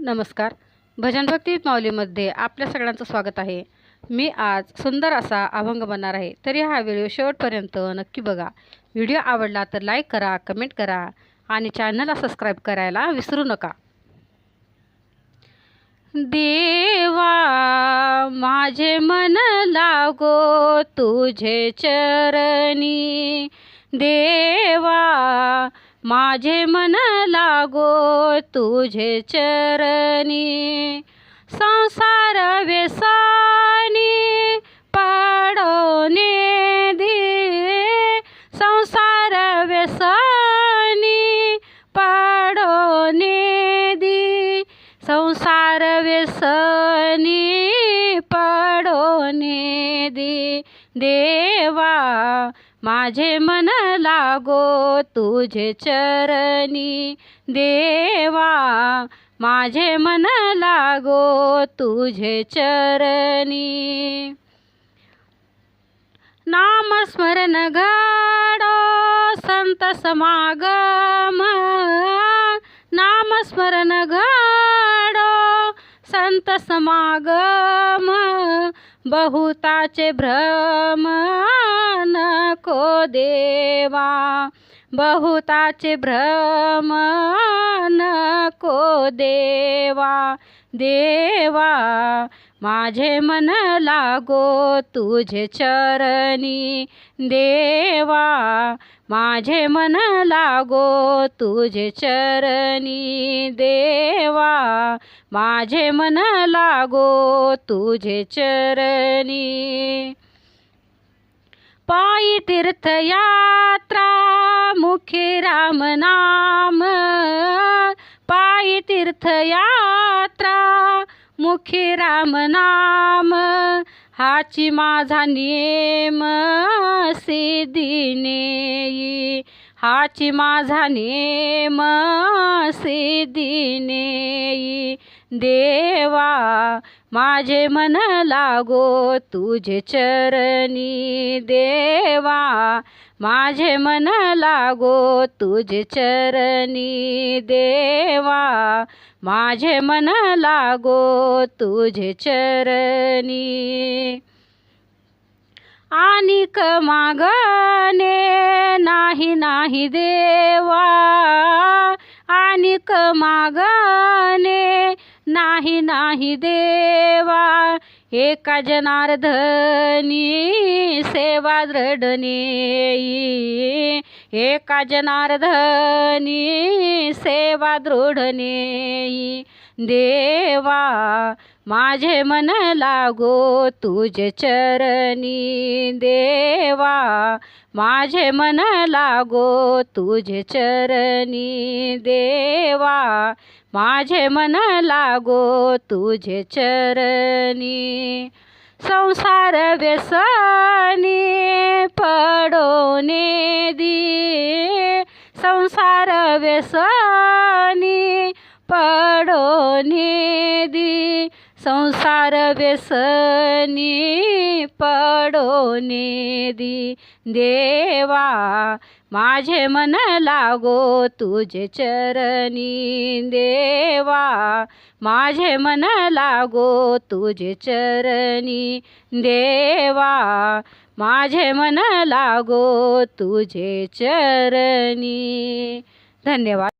नमस्कार. भजन भक्ती माऊलीमध्ये आपल्या सगळ्यांचं स्वागत आहे. मी आज सुंदर असा अभंग बनणार आहे. तरी हा व्हिडिओ शेवटपर्यंत नक्की बघा. व्हिडिओ आवडला तर लाईक करा कमेंट करा आणि चॅनलला सबस्क्राईब करायला विसरू नका. देवा माझे मन लागो तुझे चरणी. देवा माझे मन लागो तुझे चरणी. संसार व्यसानी पाडोने दे संसार व्यसानी पाडोने दे संसार व्यसनी पडोने दे देवा माझे मन लागो तुझे चरणी. देवा माझे मन लागो तुझे चरणी. नामस्मरण घडो संत समागम. नामस्मरण घडो संत समागम. बहुताचे भ्रम. नको देवा बहुताचे भ्रम नको देवा. देवा माझे मन लागो तुझे चरणी. देवा माझे मन लागो तुझे चरणी. देवा माझे मन लागो तुझे चरणी. पायी तीर्थयात्रा मुखी राम नाम. पायी तीर्थयात्रा मुखे राम नाम. हाची माझा नेम सिद्धिने हाची माझा नेम सिद्धिने देवा माझे मन लागो तुझे चरणी देवा. माझे मन लागो तुझे चरणी देवा. माझे मन लागो तुझे चरणी. आणिक मागणे नाही नाही देवा. आणिक मागणे नाही नाही देवा एका जनार्दनी सेवा दृढने एका जनार्दनी सेवा दृढने देवा माझे मन लागो तुझे चरणी देवा. माझे मन लागो तुझे चरणी देवा. माझे मन लागो तुझे चरणी. संसार व्यसनी पडोने दी. संसार व्यसनी पडोने दी. संसार व्यसनी पडोने दी देवा माझे मन लागो तुझे चरणी. देवा माझे मन लागो तुझे चरणी. देवा माझे मन लागो तुझे चरणी. धन्यवाद.